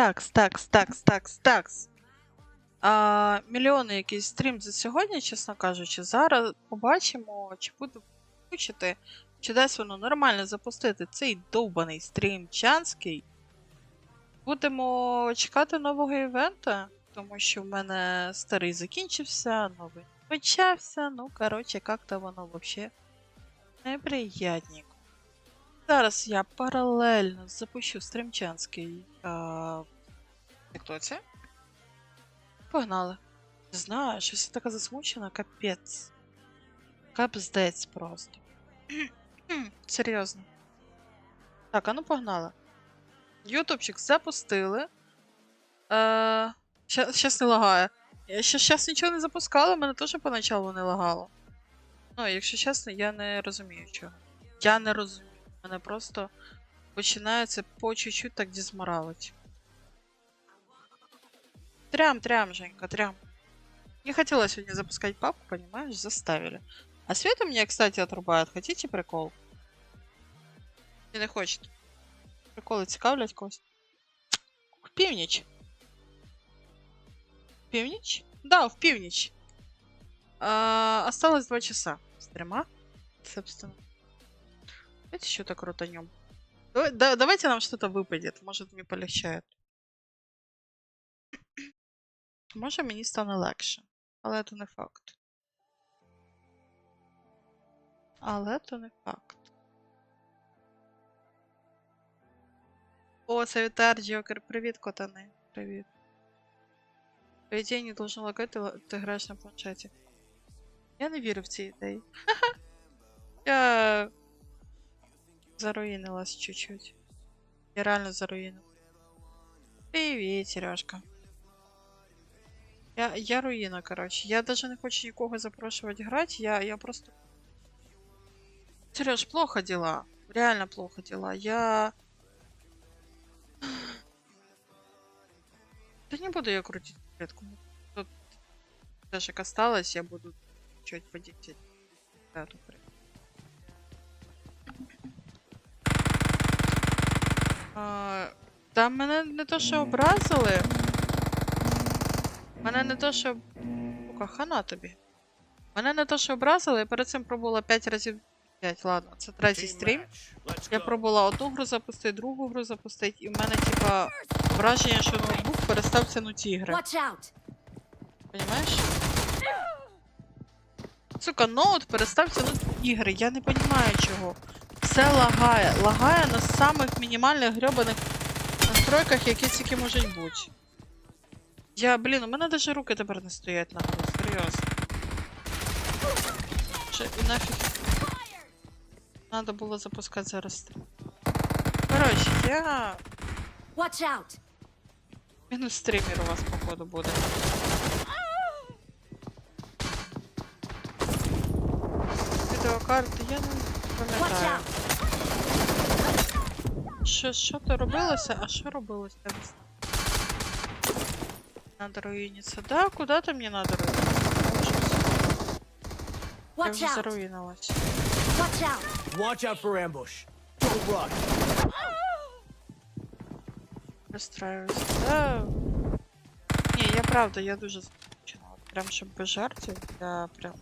Такс, такс, такс, такс, такс. А, мільйони якийсь стрім за сьогодні, чесно кажучи. Зараз побачимо, чи буду включити, чи дасть воно нормально запустити цей довбаний стрім чанський. Будемо чекати нового івента, тому що в мене старий закінчився, новий почався. Ну, коротше, як-то воно взагалі неприятненько. Зараз я паралельно запущу стрімчанський а, тіктоці. Погнали. Не знаю, щось я така засмучена, капець. Капздець просто. Серйозно. Так, а ну погнали. Ютубчик запустили. Е, щас, не лагає. Я ще щас нічого не запускала, мене теж поначалу не лагало. Ну, якщо чесно, я не розумію чого. Я не розумію. Мене просто починається по чуть-чуть так дізморалить. Трям, трям, Женька, трям. Не хотела сегодня запускать папку, понимаешь, заставили. А Света меня, кстати, отрубает. Хотите прикол? Не, не хочет. Приколи цікавлять когось. В північ. В північ? Да, в північ. А, осталось два часа стрима, собственно. Давайте что-то крутанем. Давай- да- давайте нам что-то выпадет. Может, мне полегчает. Може, мені стане легше. Але це не факт. Але це не факт. О, це Вітар Джокер. Привіт, котани. Привіт. По ідеї не должен лагати, ла- ти граєш на планшеті. Я не вірю в ці ідеї. Я заруїнилась чуть-чуть. Я реально заруїнилась. Привіт, Сережка. Я, я руїна, коротше. Я даже не хочу нікого запрошувати грати, я, я просто. Сереж, плохо дела. Реально плохо дела. Я. Да не буду я крутить клетку. Тут даже осталось, я буду чуть водить эту А, Та мене не то, що образили. Мене не то, що. Сука, хана тобі. Мене не то, що образили, я перед цим пробувала 5 разів. 5, ладно, це третій стрім. Я пробувала одну гру запустити, другу гру запустити, і в мене, типа, враження, що ноутбук перестав тянути ігри. Watch out! Понимаєш? Сука, ноут перестав тянути ігри. Я не розумію чого. Все лагає. Лагає на самих мінімальних грьобаних настройках, які тільки можуть бути. Я, блін, у мене навіть руки тепер не стоять на гру, серйозно. Ще і нафіг. Надо було запускати зараз. Коротше, я. Watch out! Мінус стрімер у вас, походу, буде. Відеокарти, я не пам'ятаю. out! Що, що то робилося? А що робилося? Я не знаю. Надо руїниться. Да, куда то мені надо руїниться? Я Watch вже out! заруїнилась. Watch out! Watch out for ambush. Don't run. Розстраюсь. Да. Ні, я правда, я дуже скучила. От Прям щоб без жартів, я прям.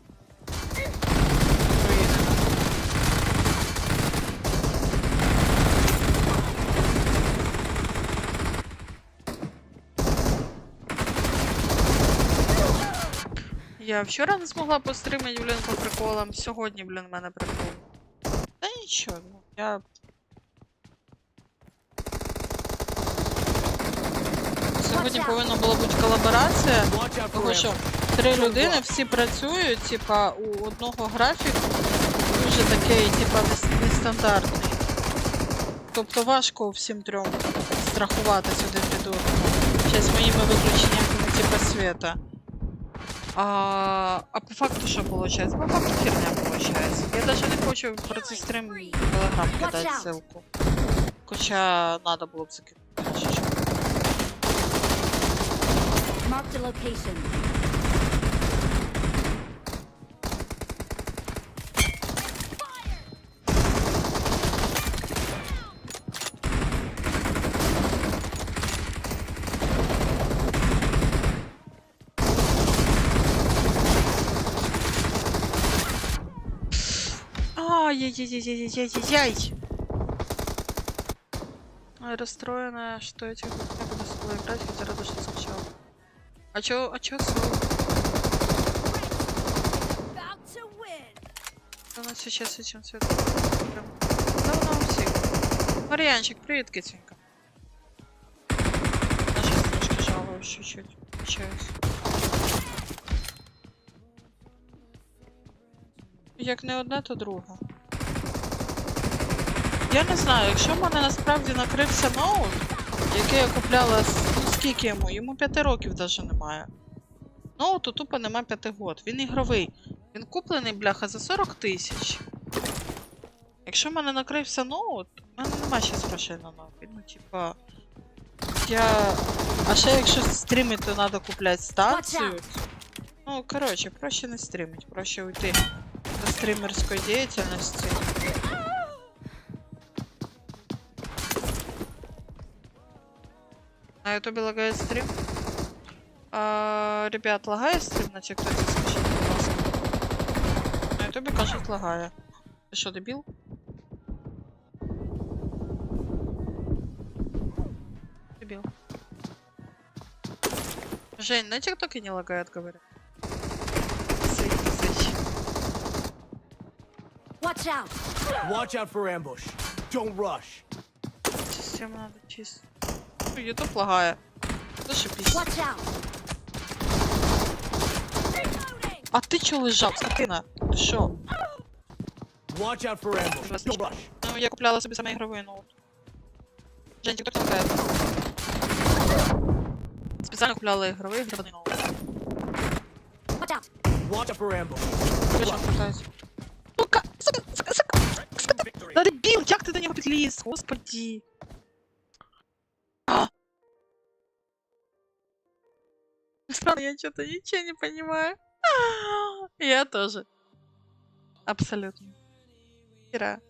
Я вчора не змогла постримати, блін, по приколам. Сьогодні, блін, в мене прикол. Та нічого, ну, я Сьогодні повинна була бути колаборація, тому що три людини всі працюють, типа, у одного графік дуже такий, типа, нестандартний. Тобто важко всім трьом страхуватись один від одного. Ще з моїми виключеннями типа света. А, а по факту що виходить? По факту херня виходить. Я навіть не хочу про цей стрім в Телеграм кидати ссылку. Хоча треба було б закинути. Marked a location. Ай-яй-яй-яй-яй-яй-яй. Ой, расстроенная, что эти не буду с тобой играть, хотя рада, что скачала. А чё, а чё win. Она сейчас этим цветом. Давно у всех. Марьянчик, привет, Китенька. Я сейчас немножко жалуюсь чуть-чуть. Общаюсь. Як не одне, то друге. Я не знаю, якщо в мене насправді накрився ноут, який я купляла з- ну, скільки йому? Йому 5 років навіть немає. Ноуту тупо нема 5 год. Він ігровий. Він куплений, бляха, за 40 тисяч. Якщо в мене накрився ноут, в мене нема ще грошей на ноут. Ну, типа. Я. А ще якщо стрімити, то треба купляти станцію. Ну, коротше, проще не стрімить, проще уйти до стримерської діяльності. На ютубе лагает стрим. А, ребят, лагает стрим на тиктоке, скажите, пожалуйста. На ютубе, кажется, лагає. Ты что, дебил? Дебил. Жень, на тиктоке не лагает, говорят. Watch out. Watch out for ambush. Don't rush. Систему надо чистить. Ну, ютуб лагає. Зашибись. А ти чо лежав, скотина? Ти що? Watch out for ambush. Don't rush. Ну, я купляла собі саме ігровий ноут. Жень, тікток не лагає. Спеціально купляла ігровий ігровий ноут. Watch out. Watch out for ambush. Точно купляється. Сука, сука, сука, сука, сука. Да дебіл, як ти до нього підліз? Господи. Странно, я что-то ничего не понимаю. Я тоже. Абсолютно. Ира.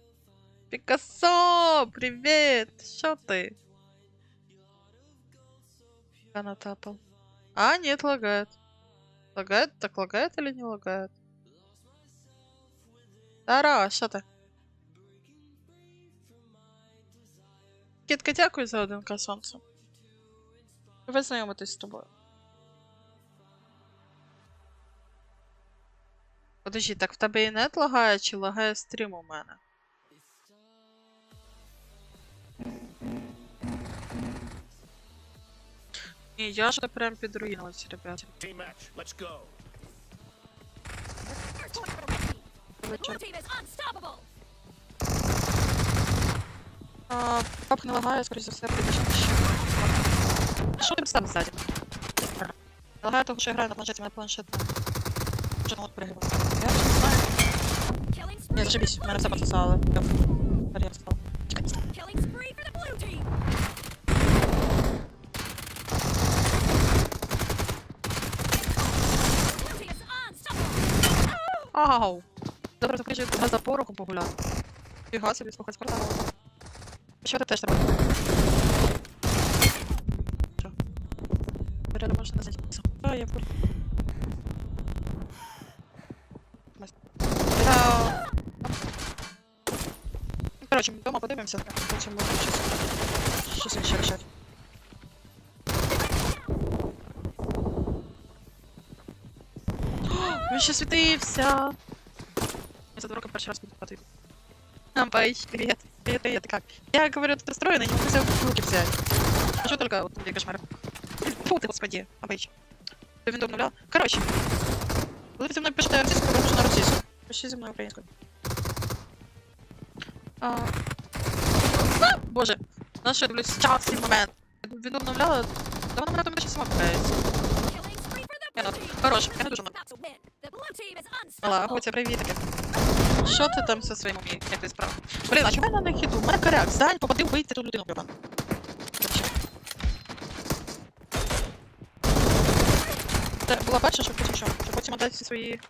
Пикассо, привет! Что ты? Я натапал. А, нет, лагает. Лагает? Так лагает или не лагает? Тара, що ти? Кітка, дякую за один к сонцю. Ви знайомитись з тобою. Подожди, так в тебе і нет лагає, чи лагає стрім у мене? Ні, я ж прям unstoppable. А, папка не лагає, скоріше за все, прийдеш ще. Що ти представив ззаді? Лагає того, що я граю на планшеті, мене планшет. Вже ногот перегрівав. The blue team. Blue team is unstoppable. Ау! Добре, то хочу тебе за порохом погуляти. Фіга собі, слухай, спортивно. Що ти теж треба? Що? Реально можна не зайти. А, я буду. Ну, Коротше, вдома подивимося, потім можна щось, щось інше рішати. О, Він ще світився! Я за дурака перший раз буду платить. Ампайч, привет. Привет, привет, ты как? Я говорю, ты расстроена, не могу себя в руки взять. А что только вот тебе кошмар? Фу ты, господи, Ампайч. Ты винду обновлял? Короче. Коли ви зі мною пишете російською, ви на російську. Пиши зі мною українською. А... Боже, на що я дивлюсь момент. Вінду обновляла, та вона мене там ще сама купляється. Killing spree for the Я на- Хорош, я не дуже Мала. Готя, привітики. Що ти там зі своїм умі? Як ти справ? Блін, а чому я на хіду? У мене коряк, здань, попади вбити ту людину, блін. Це була перша, що потім що? Щоб потім отдати свої...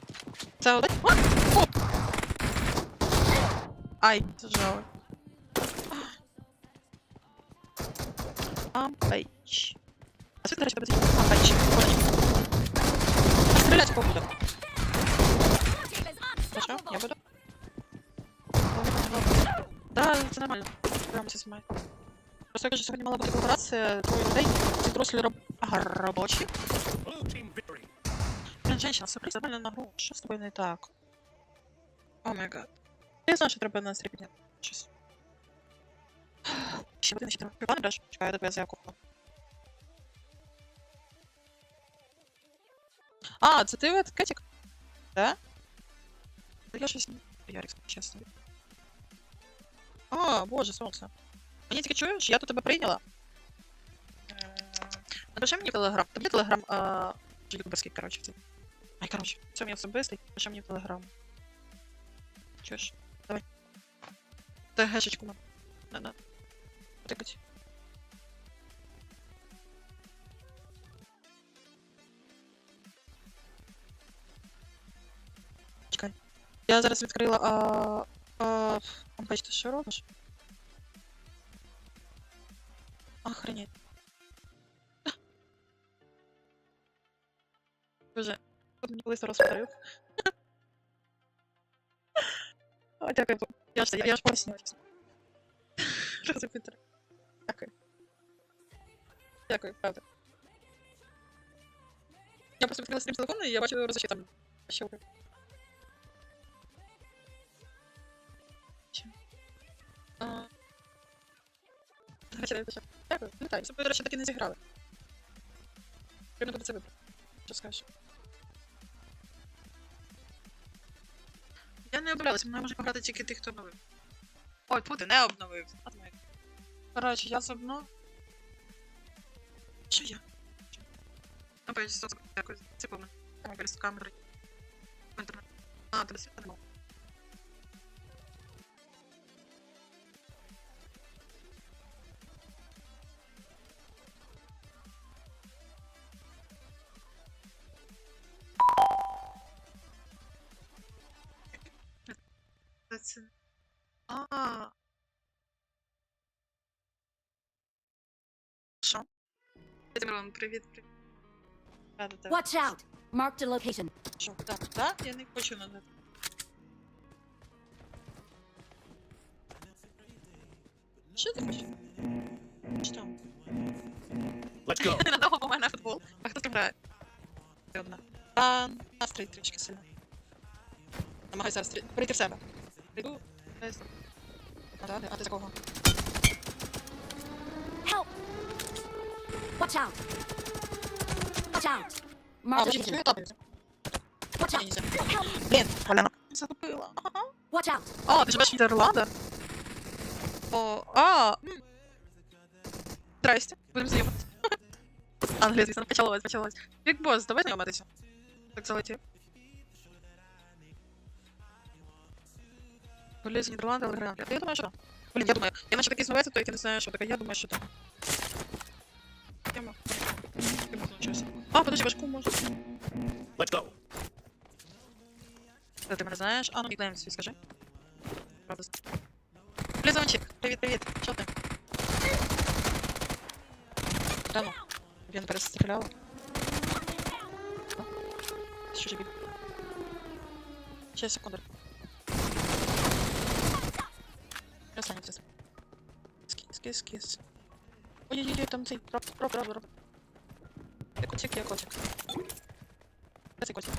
Це отдати? А! О! Ай, зажали. Ампейч. А світ, до речі, тебе тільки Ампейч. А стріляти кого буде? Blue team is Хорошо, я unstoppable. буду. Да, це нормально. Прямо це знімаю. Просто я кажу, сьогодні мала бути кооперація двоє людей. Ці дорослі роб... ага, робочі. Blue team victory. Блін, женщина, супер, забили на гру. Що з тобою не так? О май гад. Я знаю, що треба настрій підняти. Щось. Ще один, ще треба. Піван браш? Чекай, я тебе заявку. А, це ти от Кетік? Да? Та Я щось... не- Ярик, чесно. А, боже, сонце. Мені тільки чуєш, я тут тебе прийняла. М, Напиши мені в телеграм. Тобі є телеграм, а, ютуберський, коротше. цей. Ай, коротше, це мій особистий, пиши мені в телеграм. Чуєш? Гешечку нам. На, на. Потикать. Чекай. Я зараз відкрила, а... а... Бач, ти що робиш? Охренеть. Боже, тут мені колись розпарив. О, дякую. Я ж, я, ж пояснюю. Що за Пітер? Дякую. Дякую, правда. Я просто відкрила стрім з телефону і я бачу розочі там. До Дякую. Щоб ви, до речі, таки не зіграли. Прямо буде це вибрати. Що скажеш? Я не обралася, мною може пограти тільки тих, хто обновив. Ой, пути не обновив. Коротше, я зобнов. Що я? Напевно, якось ципами. Камери. А, тебе світ не мав. Мирон, привіт, привіт. Рада тебе. Watch out. Marked a location. Що? Так, так, я не хочу надати. Що ти хочеш? Що? Let's go. Не надовго по мене футбол. А хто там грає? Ти одна. А, настрій трішки сильно. Намагайся зараз стрі- прийти в себе. Прийду. десь. А, да, а ти за кого? Help. Watch out. Watch out. А, Marked a почему location. я тапаюся? Watch Я не out. знаю. Help. Блін, Оляна. Затопила. Ага. Watch out. А, ти живеш в Нідерландах? О, а, м. Здрасте, будемо знайомитися. Англія, звісно, почалось, почалось. Бік бос, давай знайомитися. Так залетів. Блін, з Нідерланди, але грає Англія. Я думаю, що так. Блін, я думаю, я наче такий знавець, то який не знаю, що таке. Я думаю, що так. Я мав. Я мав щось. А, подожди, важку можу. Let's go. Та ти мене знаєш? А, ну нікнейм свій скажи. Правда. Блізончик, привіт, привіт. Що ти? Та ну. Він перестріляв. Що ж він? Ще секунду. Красавець. це. Скіс, скіс, скіс. Ой-ой-ой, там цей роб, роб, роб, роб. Я котик, я котик. Де цей котик?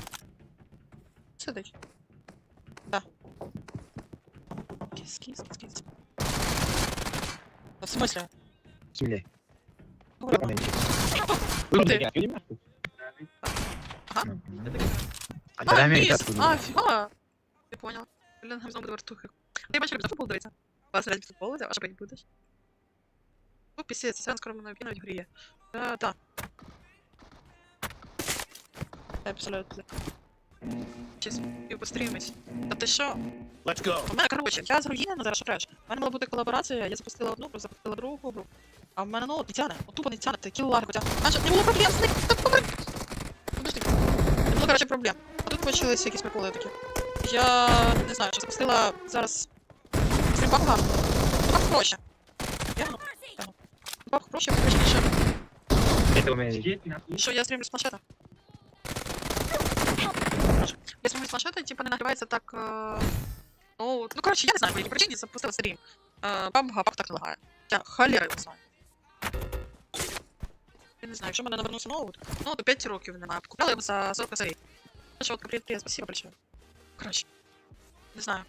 Сидить. Да. Кис, кис, кис, кис. В смысле? Сильнее. Ура. Вы ты? меня фильм? Ага. А А, когда низ! Америка А, фига! Я понял. Блин, Гамзон буде вертухи. Ти бачиш, як футбол дивиться? Вас грати в футбол, а що пить будеш? Ну, пісець, це скоро мене навіть в грі є. Е, так. Абсолютно. Щас і пострімись. Та ти що? Let's go. У мене, коротше, я з руїнами зараз шукаєш. У мене мала бути колаборація, я запустила одну гру, запустила другу гру. А в мене ну, не тяне, от тупо не тяне, такі лаги, хоча. Наче не було проблем з ним. Та. Подожди. Не було, коротше, проблем. А тут почалися якісь приколи такі. Я не знаю, чи запустила зараз стрімбак лаги. Бах проще. Я ну, тягну. Бах проще, точніше. Это у меня. Що я стрімлю з планшета? Я стрімлю з планшета, типа не нагрівається так. Е... Ну, ну коротше, я не знаю, по якій причині запустила стрім. Е, бам, бах так не лагає. Я холера його знаю. Я не знаю, якщо в мене навернувся ноут, ну, до 5 років немає. Купила його за 40 косарей. Ну що, от, привіт, привіт, спасибо большое. Коротше. Не знаю.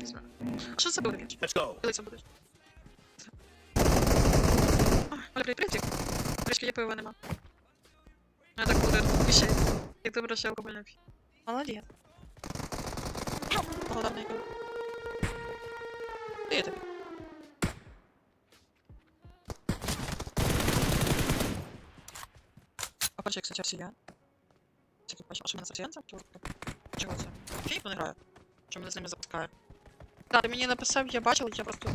Не знаю. А що це буде, Вінч? Let's go. Коли це будеш? Оля, привіт, привіт. Трішки є пива нема. Я так буду віщай. Як добре, що алкоголь не п'ю. Молодець. Благодарний кажу. Де я тобі? А перше, кстати, росіян. Тільки бачу, а що в мене з росіянцем? Чого це? Фіг не грає. Що мене з ними запускає? Так, ти мені написав, я бачила, я просто...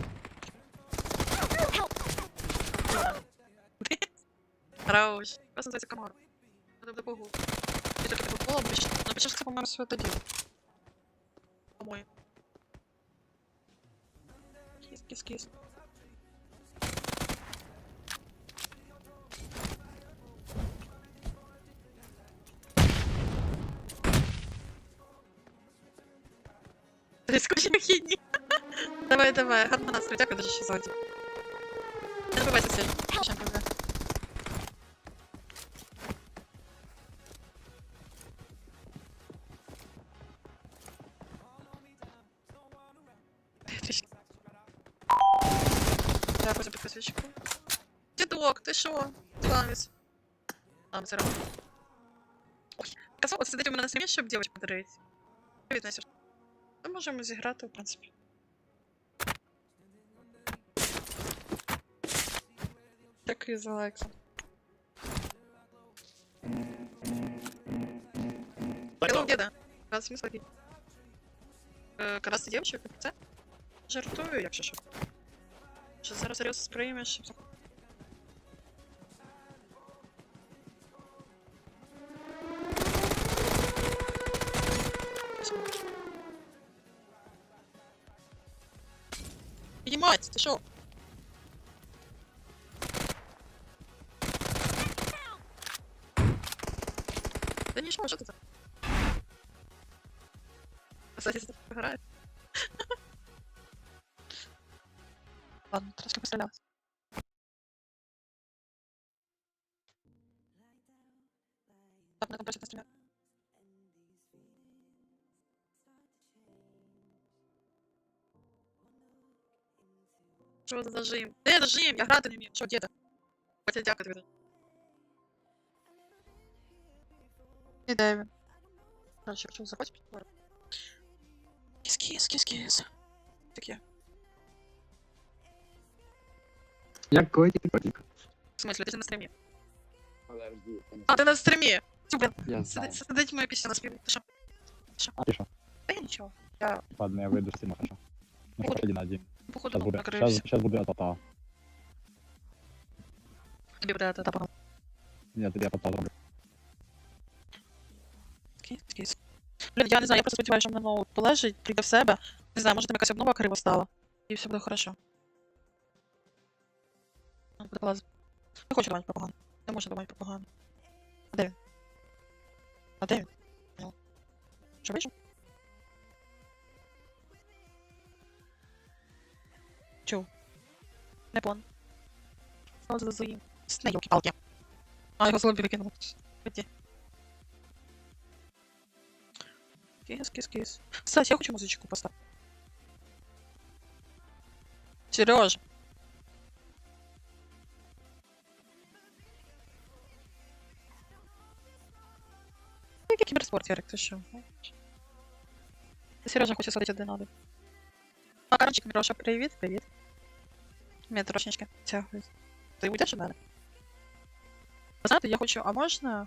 Рауш. Как называется комар? Это в богу. Я только такой голос обычно. Но почему что, по-моему, все это дело? По-моему. Кис, кис, кис. Рискуючі вихідні. Давай, давай, гарно настрій, дякую дуже, що згоді. Не забувайся сильно. Ще не що? Кланець. А, ми це робимо. Ой, казав, от сидить у мене на стрімі, щоб дівчинку подарити. Привіт, Настя. Та можемо зіграти, в принципі. Дякую за лайк. Let's Hello, go. деда. Рад смысл видеть. Е, Карасти дівчинка, це? Жартую, якщо що. Що зараз серйозно сприймеш і все. Підіймається, ти що? Та нічого, що ти там? Кстати, это грає. Ладно, трошки пострілялась. Так, на компресії постріляю. Що це за жим? Де жим? Я грати не вмію. Що, діда? Хотя дякую тобі. І де він? Короче, що, заходь? Кис, кис, кис, кис. Таке. Як котик, котик. В смысле, ти ж на стримі? Подожди. А, ти на стримі! Тю, блин, Я знаю. сидить, сидить моя пісня на співі. Ти що? А ты что? Та я нічого. Я, Ладно, я выйду с стрима, хорошо. Ну, один на один. походу, Сейчас буду, сейчас, сейчас буду я тота. Тобі буде та пора. Нет, я тота зроблю. Кис, кис. Блін, я не знаю, я просто сподіваюся, що мене ноут полежить, прийде в себе. Не знаю, може там якась обнова криво стала. І все буде хорошо. Ну, Буде клас. Не хочу думати про погано. Не можу думати про погано. А де він? А де він? Ну. Що вийшов? Не пон. Стало за своїм. Сне, йолки-палки. А, його злобі викинуло. Ході. Кис, кис, кис. Кстати, я хочу музычку поставить. Сережа. Який кіберспорт, Ярик, ти що? Сережа хоче садити один на один. Макарончик, Міроша, привіт, привіт. Мене трошечки тягують. Ти уйдеш від мене? Знаєте, я хочу, а можна